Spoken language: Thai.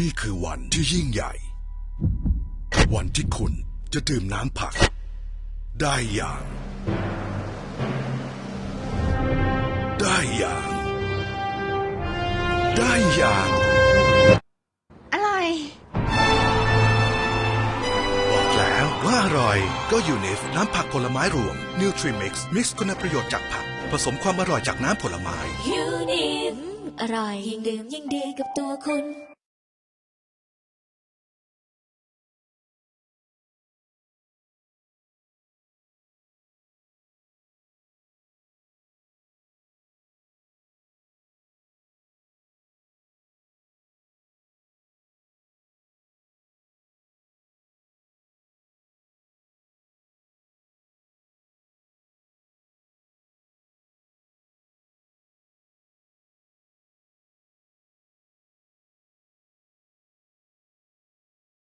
นี่คือวันที่ยิ่งใหญ่ วันที่คุณจะดื่มน้ำผัก ได้อย่าง ได้อย่าง ได้อย่างอร่อยบอกแล้วว่าอร่อย ก็อยู่ในน้ำผักผลไม้รวม Nutrimix มิกซ์คุณประโยชน์จากผัก ผสมความอร่อยจากน้ำผลไม้ ยูนิอร่อยยิ่งดื่มยิ่งดีกับตัวคุณ